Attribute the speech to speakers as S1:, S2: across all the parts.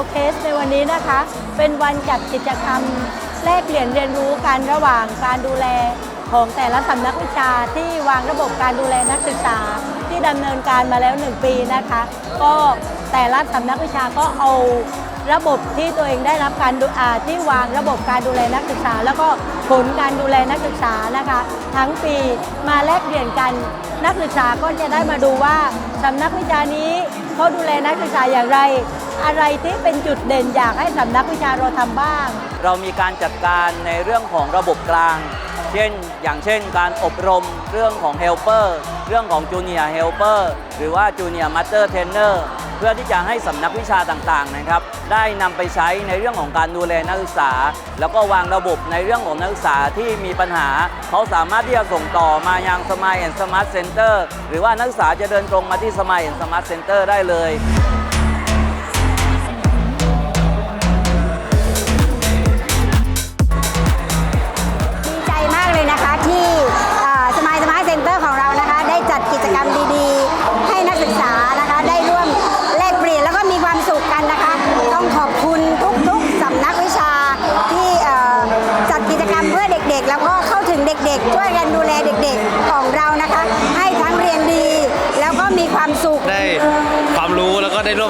S1: ว์เคสในวันนี้นะคะ เป็นวันจัดกิจกรรมแลกเปลี่ยนเรียนรู้กันระหว่างการดูแลของแต่ละสำนักวิชาที่วางระบบการดูแลนักศึกษา ที่ดำเนินการมาแล้ว 1 ปีนะคะ ก็แต่ละสำนักวิชาก็เอาระบบที่ตัวเองได้รับการดูอาที่วางระบบการดูแลนักศึกษา แล้วก็ผลการดูแลนักศึกษานะคะ ทั้งปีมาแลกเปลี่ยนกันนักศึกษาก็จะได้มาดูว่าสำนักวิชานี้เขาดูแลนักศึกษาอย่างไร อะไรที่เป็นจุดเด่นอยากให้สำนักวิชาเราทำบ้าง
S2: เรามีการจัดการในเรื่องของระบบกลาง เช่น อย่างเช่น การอบรมเรื่องของเฮลเปอร์เรื่องของจูเนียร์เฮลเปอร์หรือว่าจูเนียร์มาสเตอร์เทรนเนอร์เพื่อที่จะให้สำนักวิชาต่างๆนะครับ ได้นำไปใช้ในเรื่องของการดูแลนักศึกษา แล้วก็วางระบบในเรื่องของนักศึกษาที่มีปัญหา เขาสามารถที่จะส่งต่อมายังสมายแอนด์สมาร์ทเซ็นเตอร์หรือว่านักศึกษาจะเดินตรงมาที่สมายแอนด์สมาร์ทเซ็นเตอร์ได้เลย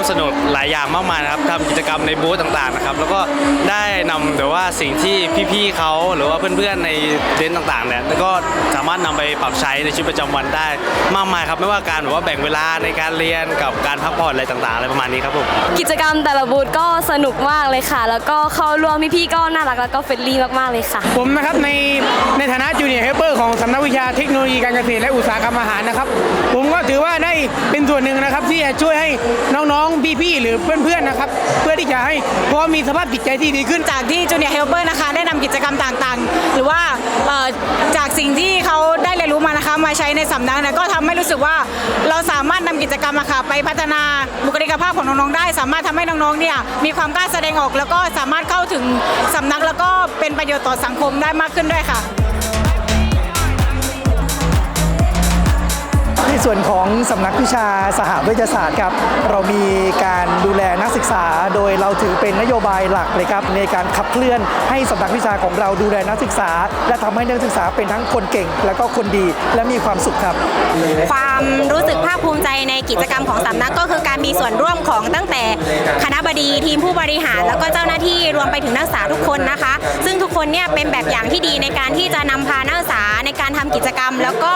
S3: สนุกหลายอย่า
S4: งมากมายนะครับทำกิจกรรมในบูธต่างๆนะครับ แล้วก็ได้นำเดี๋ยวว่าสิ่งที่พี่ๆเขาหรือว่าเพื่อนๆในเต็นท์ต่างๆเนี่ยแล้วก็สามารถนำไปปรับใช้ในชีวิตประจำวันได้มากมายครับไม่ว่าการแบบว่าแบ่งเวลาในการเรียนกับการพักผ่อนอะไรต่างๆอะไรประมาณนี้ครับผม
S5: กิจกรรมแต่ละบูธก็สนุกมากเลยค่ะ แล้วก็เข้าร่วมพี่ๆก็น่ารักแล้วก็เฟรนลี่มากๆเลยค่ะ
S6: ผมนะครับในในฐานะจูเนียร์เฮลเปอร์ของสำนักวิชาเทคโนโลยีการเกษตรและอุตสาหกรรมอาหารนะครับ ผมก็ถือว่าได้เป็นส่วนหนึ่งนะครับที่จะช่วยให้น้องๆพี่ๆหรือเพื่อนๆนะครับ เพื่อที่จะให้พอมีสภาพจิตใจที่ดีขึ้น
S7: จากที่ Junior Helper นะคะ ได้นำกิจกรรมต่างๆ หรือว่าเอ่อจากสิ่งที่เขาได้เรียนรู้มานะคะ มาใช้ในสำนักเนี่ยก็ทำให้รู้สึกว่าเราสามารถนำกิจกรรมอะค่ะไปพัฒนาบุคลิกภาพของน้องๆได้ สามารถทำให้น้องๆเนี่ยมีความกล้าแสดงออก แล้วก็สามารถเข้าถึงสำนักแล้วก็เป็นประโยชน์ต่อสังคมได้มากขึ้นด้วยค่ะ
S8: ส่วนของสำนักวิชาสหวิทยาศาสตร์ครับเรามีการดูแลนักศึกษา โดยเราถือเป็นนโยบายหลักเลยครับในการขับเคลื่อนให้สำนักวิชาของเราดูแลนักศึกษา และทำให้นักศึกษาเป็นทั้งคนเก่ง และก็คนดีและมีความสุขครับ
S3: ความรู้สึกภาคภูมิใจในกิจกรรมของสำนักก็คือการมีส่วนร่วมของตั้งแต่คณะบดีทีมผู้บริหาร แล้วก็เจ้าหน้าที่รวมไปถึงนักศึกษาทุกคนนะคะ ซึ่งทุกคนเนี่ยเป็นแบบอย่างที่ดีในการที่จะนำพานักศึกษาในการทำกิจกรรม แล้วก็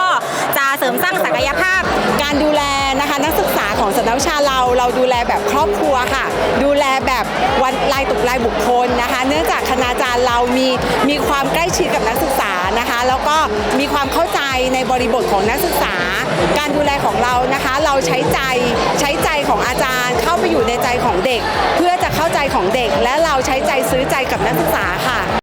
S3: จะเสริมสร้างศักยภาพ
S7: การดูแลนะคะนักศึกษา ของสำนักวิชาเราเราดูแลแบบครอบครัวค่ะ ดูแลแบบวันรายตุกรายบุคคลนะคะ เนื่องจากคณาจารย์เรามีมีความใกล้ชิดกับนักศึกษานะคะ แล้วก็มีความเข้าใจในบริบทของนักศึกษา การดูแลของเรานะคะ เราใช้ใจใช้ใจของอาจารย์เข้าไปอยู่ในใจของเด็ก เพื่อจะเข้าใจของเด็กและเราใช้ใจซื้อใจกับนักศึกษาค่ะ